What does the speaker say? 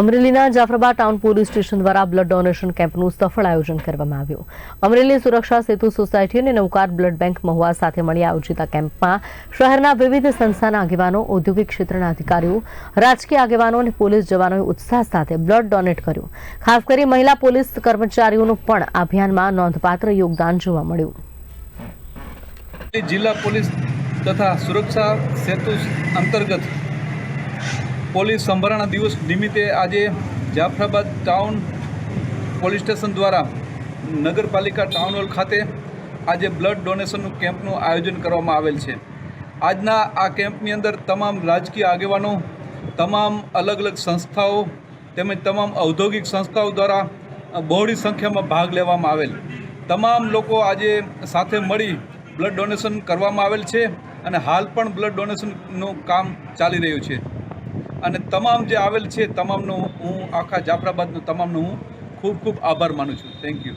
અમરેલીના Jafrabad town police station દ્વારા blood donation કેમ્પનું સફળ આયોજન કરવામાં આવ્યું. અમરેલી સુરક્ષા સેતુ સોસાયટી અને નૌકાર બ્લડ બેંક મહુવા સાથે મળી આયોજિત આ કેમ્પમાં શહેરના વિવિધ સંસ્થાના આગેવાનો, ઔદ્યોગિક ક્ષેત્રના અધિકારીઓ, રાજકીય આગેવાનો અને પોલીસ જવાનોએ ઉત્સાહ સાથે બ્લડ ડોનેટ કર્યું. ખાસ કરી મહિલા પોલીસ કર્મચારીઓનું પણ અભિયાનમાં નોંધપાત્ર યોગદાન જોવા મળ્યું. જિલ્લા પોલીસ તથા સુરક્ષા સેતુ અંતર્ગત પોલીસ સંભારણા દિવસ નિમિત્તે આજે જાફરાબાદ ટાઉન પોલીસ સ્ટેશન દ્વારા નગરપાલિકા ટાઉન હોલ ખાતે આજે બ્લડ ડોનેશનનું કેમ્પનું આયોજન કરવામાં આવેલ છે. આજના આ કેમ્પની અંદર તમામ રાજકીય આગેવાનો, તમામ અલગ અલગ સંસ્થાઓ તેમજ તમામ ઔદ્યોગિક સંસ્થાઓ દ્વારા બહોળી સંખ્યામાં ભાગ લેવામાં આવેલ. તમામ લોકો આજે સાથે મળી બ્લડ ડોનેશન કરવામાં આવેલ છે અને હાલ પણ બ્લડ ડોનેશનનું કામ ચાલી રહ્યું છે. અને તમામ જે આવેલ છે, તમામનો હું આખા જાફરાબાદનો તમામનો હું ખૂબ ખૂબ આભાર માનું છું. Thank you